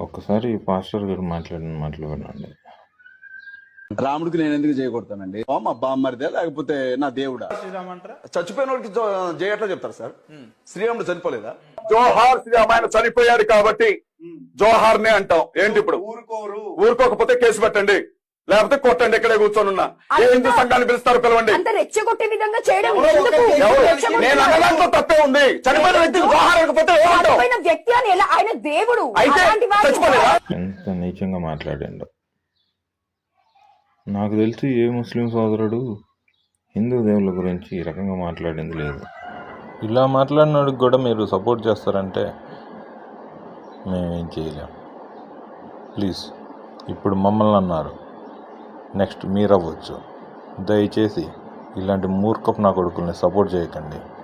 ఒక్కసారి పాస్టర్ గారు మాట్లాడిన మాటలు వినండి. రాముడికి నేను ఎందుకు చేయకూడతానండి మా బామ్మరిదే లేకపోతే నా దేవుడా? చచ్చిపోయిన వాడికి జో- జయ ఎట్లా చెప్తారు సార్? శ్రీరాముడు చనిపోలేదా? జోహార్ శ్రీరామ్ ఆయన చనిపోయాడు కాబట్టి జోహార్ నే అంటాం. ఏంటి ఇప్పుడు? ఊరుకోరు. ఊరుకోకపోతే కేసు పెట్టండి. లేకపోతే కొట్టండి ఇక్కడే కూర్చొని ఉన్నా. ఏ హిందూ సంఘాన్ని పిలుస్తారు పిలవండి? రెచ్చగొట్టే విధంగా చేయడం నేను అనడంతో తప్పే ఉంది. చనిపోయిన వ్యక్తికి జోహార్ చనిపోయిన వ్యక్తి అని ఆయన దేవుడు ఎంత నీచంగా మాట్లాడిండో. నాకు తెలిసి ఏ ముస్లిం సోదరుడు హిందూ దేవుళ్ళ గురించి ఈ రకంగా మాట్లాడింది లేదు. ఇలా మాట్లాడినోడికి కూడా మీరు సపోర్ట్ చేస్తారంటే మేమేం చేయలేం. ప్లీజ్ ఇప్పుడు మమ్మల్ని అన్నారు. నెక్స్ట్ మీరు అవ్వచ్చు. దయచేసి ఇలాంటి మూర్ఖపు నా కొడుకుల్ని సపోర్ట్ చేయకండి.